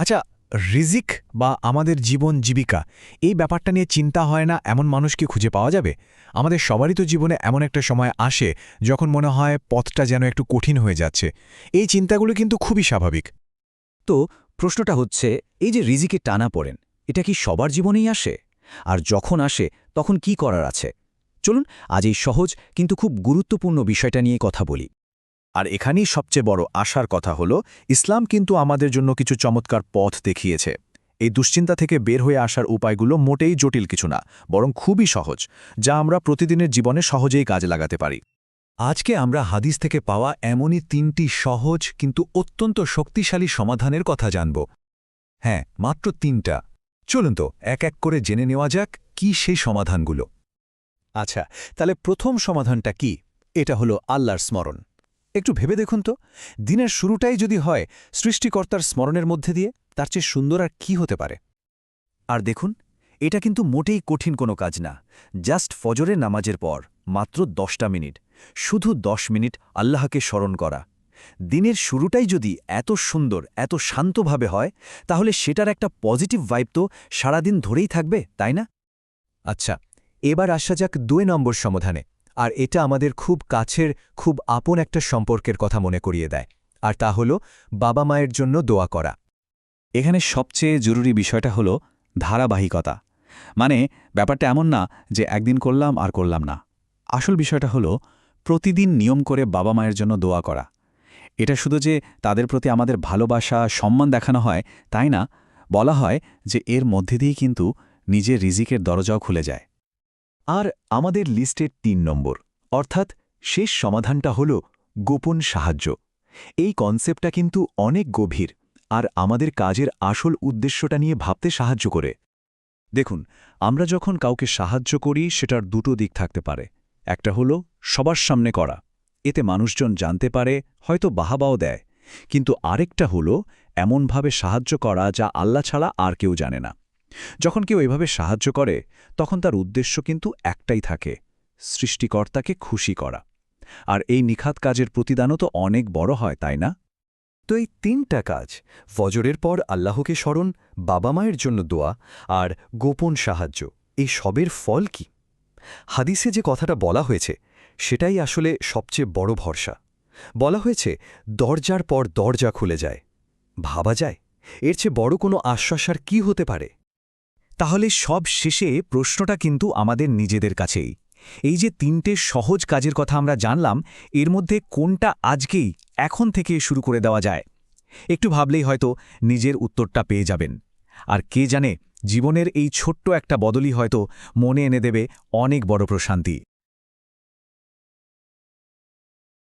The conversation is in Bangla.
আচ্ছা রিজিক বা আমাদের জীবন জীবিকা, এই ব্যাপারটা নিয়ে চিন্তা হয় না এমন মানুষকে খুঁজে পাওয়া যাবে? আমাদের সবারই তো জীবনে এমন একটা সময় আসে যখন মনে হয় পথটা যেন একটু কঠিন হয়ে যাচ্ছে। এই চিন্তাগুলো কিন্তু খুবই স্বাভাবিক। তো, প্রশ্নটা হচ্ছে, এই যে রিজিকে টানা পড়েন, এটা কি সবার জীবনেই আসে? আর যখন আসে, তখন কি করার আছে? চলুন, আজ এই সহজ কিন্তু খুব গুরুত্বপূর্ণ বিষয়টা নিয়ে কথা বলি। আর এখানেই সবচেয়ে বড় আশার কথা হল, ইসলাম কিন্তু আমাদের জন্য কিছু চমৎকার পথ দেখিয়েছে। এই দুশ্চিন্তা থেকে বের হয়ে আসার উপায়গুলো মোটেই জটিল কিছু না, বরং খুবই সহজ, যা আমরা প্রতিদিনের জীবনে সহজেই কাজে লাগাতে পারি। আজকে আমরা হাদিস থেকে পাওয়া এমনই তিনটি সহজ কিন্তু অত্যন্ত শক্তিশালী সমাধানের কথা জানব। হ্যাঁ মাত্র তিনটা। চলুন তো, এক এক করে জেনে নেওয়া যাক কি সেই সমাধানগুলো। আচ্ছা তাহলে প্রথম সমাধানটা কি? এটা হলো আল্লাহর স্মরণ। একটু ভেবে দেখুন তো। দিনের শুরুটাই যদি হয় সৃষ্টিকর্তার স্মরণের মধ্যে দিয়ে, তার চেয়ে সুন্দর আর কি হতে পারে? আর দেখুন, এটা কিন্তু মোটেই কঠিন কোনো কাজ না। জাস্ট ফজরের নামাজের পর, মাত্র দশটা মিনিট। শুধু দশ মিনিট আল্লাহকে স্মরণ করা। দিনের শুরুটাই যদি এত সুন্দর, এত শান্তভাবে হয়, তাহলে সেটার একটা পজিটিভ ভাইব তো সারাদিন ধরেই থাকবে, তাই না? আচ্ছা এবার আসা যাক দুই নম্বর সমাধানে। আর এটা আমাদের খুব কাছের, খুব আপন একটা সম্পর্কের কথা মনে করিয়ে দেয়। আর তা হল, বাবা মায়ের জন্য দোয়া করা। এখানে সবচেয়ে জরুরি বিষয়টা হলো ধারাবাহিকতা। মানে ব্যাপারটা এমন না যে একদিন করলাম আর করলাম না। আসল বিষয়টা হলো, প্রতিদিন নিয়ম করে বাবা মায়ের জন্য দোয়া করা। এটা শুধু যে তাদের প্রতি আমাদের ভালোবাসা, সম্মান দেখানো হয়, তাই না? বলা হয় যে এর মধ্যে দিয়েই কিন্তু নিজের রিজিকের দরজাও খুলে যায়। আর আমাদের লিস্টের তিন নম্বর, অর্থাৎ শেষ সমাধানটা হল গোপন সাহায্য। এই কনসেপ্টটা কিন্তু অনেক গভীর আর আমাদের কাজের আসল উদ্দেশ্যটা নিয়ে ভাবতে সাহায্য করে। দেখুন, আমরা যখন কাউকে সাহায্য করি, সেটার দুটো দিক থাকতে পারে। একটা হলো সবার সামনে করা। এতে মানুষজন জানতে পারে, হয়তো বাহাবাও দেয়। কিন্তু আরেকটা হলো এমনভাবে সাহায্য করা যা আল্লাহ ছাড়া আর কেউ জানে না। যখন কেউ এভাবে সাহায্য করে, তখন তার উদ্দেশ্য কিন্তু একটাই থাকে, সৃষ্টিকর্তাকে খুশি করা। আর এই নিখাত কাজের প্রতিদানও তো অনেক বড় হয়, তাই না? তো এই তিনটা কাজ, ফজরের পর আল্লাহকে স্মরণ, বাবা মায়ের জন্য দোয়া আর গোপন সাহায্য, এই সবের ফল কি? হাদিসে যে কথাটা বলা হয়েছে, সেটাই আসলে সবচেয়ে বড় ভরসা। বলা হয়েছে, দরজার পর দরজা খুলে যায়। ভাবা যায়, এর চেয়ে বড় কোনো আশ্বাস আর কী হতে পারে? তাহলে সব শেষে প্রশ্নটা কিন্তু আমাদের নিজেদের কাছেই। এই যে তিনটে সহজ কাজের কথা আমরা জানলাম, এর মধ্যে কোনটা আজকেই এখন থেকে শুরু করে দেওয়া যায়? একটু ভাবলেই হয়তো নিজের উত্তরটা পেয়ে যাবেন। আর কে জানে, জীবনের এই ছোট্ট একটা বদলই হয়তো মনে এনে দেবে অনেক বড় প্রশান্তি।